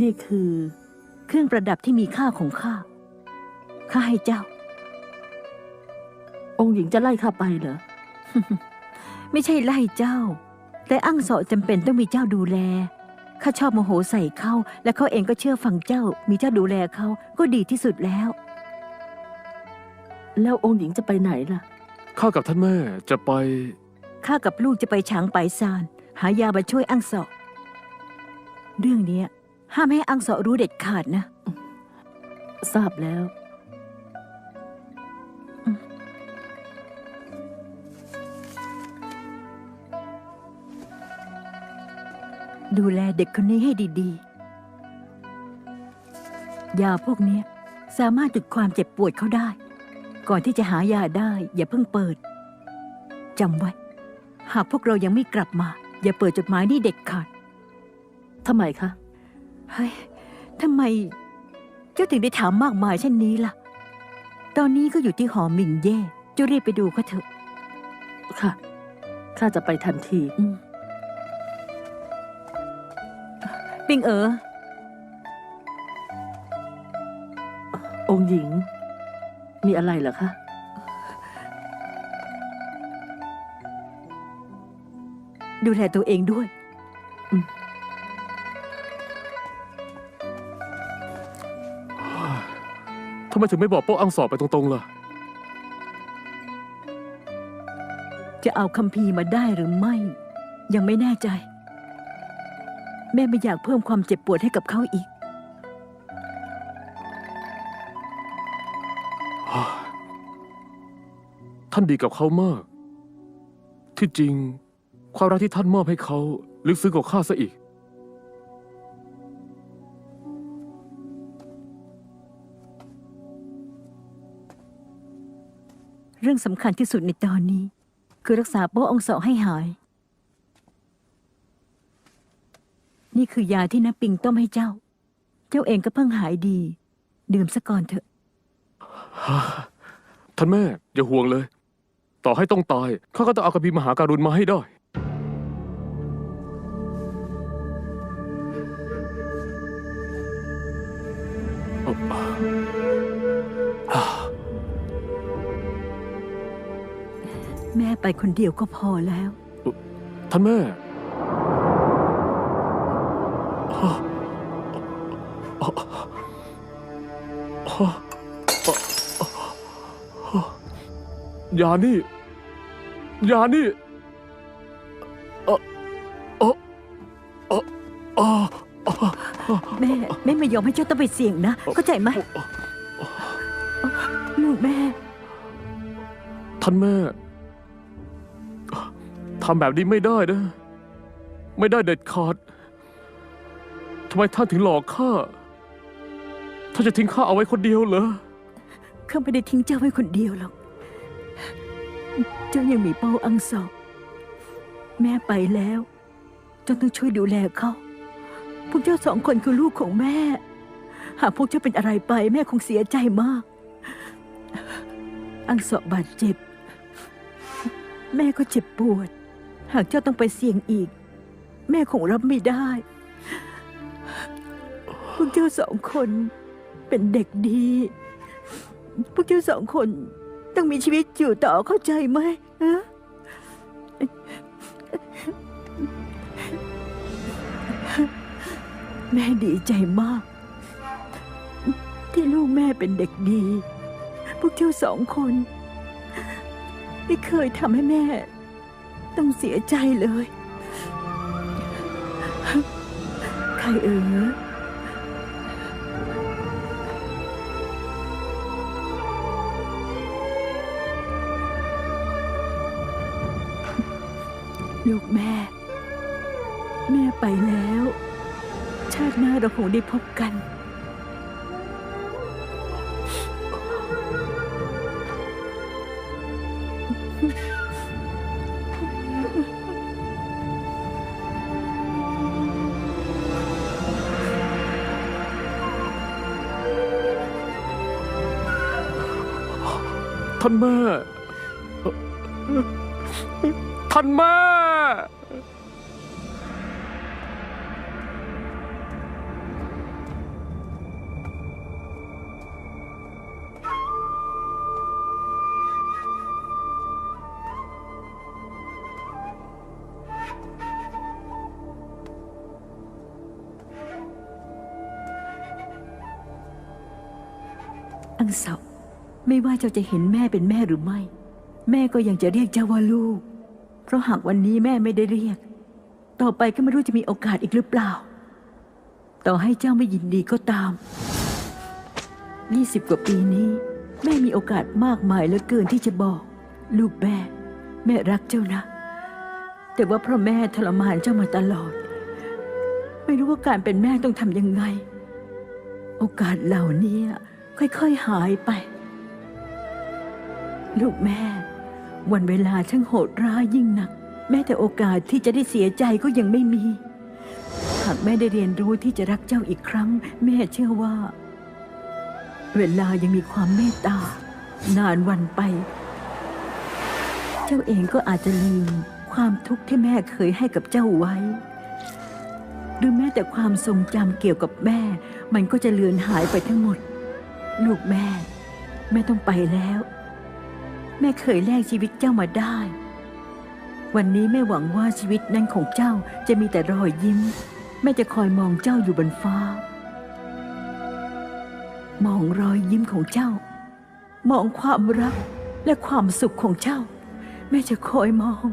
นี่คือ เครื่องประดับที่มีค่าของข้า ข้าให้เจ้า องค์หญิงจะไล่ข้าไปเหรอ ไม่ใช่ไล่เจ้า แต่อั้งเสาะจำเป็นต้องมีเจ้าดูแล ข้าชอบโมโหใส่เขาและเขาเองก็เชื่อฟังเจ้า มีเจ้าดูแลเขาก็ดีที่สุดแล้ว แล้วองค์หญิงจะไปไหนล่ะ ข้ากับท่านแม่จะไป ข้ากับลูกจะไปฉางไปซาน หายามาช่วยอั้งเสาะเรื่องเนี้ย ห้ามให้อั้งเสาะรู้เด็ดขาดนะ ทราบแล้ว ดูแลเด็กคนนี้ให้ดีๆ ยาพวกเนี้ยสามารถหยุดความเจ็บปวดเขาได้ ก่อนที่จะหายาได้ อย่าเพิ่งเปิดจำไว้ หากพวกเรายังไม่กลับมา อย่าเปิดจดหมายนี่เด็ดขาด ทำไมคะ เฮ้ยทำไม เจ้าถึงได้ถามมากมายเช่นนี้ล่ะ ตอนนี้ก็อยู่ที่หอหมิงเย่เจ้ารีบไปดูเขาเถอะ ค่ะ ข้าจะไปทันที อืมปิงเอ๋อองค์หญิง มีอะไรเหรอคะ ดูแลตัวเองด้วยทำไมถึงไม่บอกโป้อังสอบไปตรงๆล่ะ จะเอาคัมภีร์มาได้หรือไม่ ยังไม่แน่ใจ แม่ไม่อยากเพิ่มความเจ็บปวดให้กับเขาอีก ท่านดีกับเขามาก ที่จริง ความรักที่ท่านมอบให้เขา ลึกซึ้งกว่าข้าซะอีก รื่องสำคัญที่สุดในตอนนี้ คือรักษาโป้องสองให้หาย นี่คือยาที่น้าปิงต้มให้เจ้า เจ้าเองก็เพิ่งหายดี ดื่มซะก่อนเถอะ ท่านแม่ อย่าห่วงเลย ต่อให้ต้องตายข้าก็ต้องเอากระพีร์มหาการุณมาให้ได้ แม่ไปคนเดียวก็พอแล้ว ท่านแม่ยานี่ ยานี่เออเออเออเออแม่ แม่ไม่ยอมให้เจ้าต้องไปเสี่ยงนะ เข้าใจไหมลูกแม่ ท่านแม่ ทำแบบนี้ไม่ได้นะ ไม่ได้เด็ดขาดทำไมท่านถึงหลอกข้าท่านจะทิ้งข้าเอาไว้คนเดียวเหรอข้าไม่ได้ทิ้งเจ้าไว้คนเดียวหรอก เจ้ายังมีเป้าอังสอบแม่ไปแล้ว เจ้าต้องช่วยดูแลเขา พวกเจ้าสองคนคือลูกของแม่ หากพวกเจ้าเป็นอะไรไป แม่คงเสียใจมาก อังสอบบาดเจ็บ แม่ก็เจ็บปวด หากเจ้าต้องไปเสี่ยงอีก แม่คงรับไม่ได้ พวกเจ้าสองคนเป็นเด็กดี พวกเจ้าสองคนต้องมีชีวิตอยู่ต่อเข้าใจไหมฮะแม่ดีใจมาก ที่ลูกแม่เป็นเด็กดี พวกเจ้าสองคน ไม่เคยทำให้แม่ ต้องเสียใจเลย ใครเออลูกแม่ แม่ไปแล้ว ชาติหน้าเราคงได้พบกัน ท่านแม่ ท่านแม่ Ăn sọc ไม่ว่าเจ้าจะเห็นแม่เป็นแม่หรือไม่ แม่ก็ยังจะเรียกเจ้าว่าลูก เพราะหากวันนี้แม่ไม่ได้เรียก ต่อไปก็ไม่รู้จะมีโอกาสอีกหรือเปล่า ต่อให้เจ้าไม่ยินดีก็ตามยี่สิบกว่าปีนี้ แม่มีโอกาสมากมายเหลือเกินที่จะบอก ลูกแม่ แม่รักเจ้านะ แต่ว่าเพราะแม่ทรมานเจ้ามาตลอด ไม่รู้ว่าการเป็นแม่ต้องทำยังไง โอกาสเหล่านี้ค่อยๆหายไป ลูกแม่ วันเวลาช่างโหดร้ายยิ่งหนัก แม้แต่โอกาสที่จะได้เสียใจก็ยังไม่มี หากแม่ได้เรียนรู้ที่จะรักเจ้าอีกครั้ง แม่เชื่อว่า เวลายังมีความเมตตา นานวันไป เจ้าเองก็อาจจะลืมความทุกข์ที่แม่เคยให้กับเจ้าไว้หรือแม้แต่ความทรงจำเกี่ยวกับแม่ มันก็จะเลือนหายไปทั้งหมด ลูกแม่ แม่ต้องไปแล้ว แม่เคยแลกชีวิตเจ้ามาได้ วันนี้แม่หวังว่าชีวิตนั้นของเจ้าจะมีแต่รอยยิ้ม แม่จะคอยมองเจ้าอยู่บนฟ้า มองรอยยิ้มของเจ้า มองความรักและความสุขของเจ้า แม่จะคอยมอง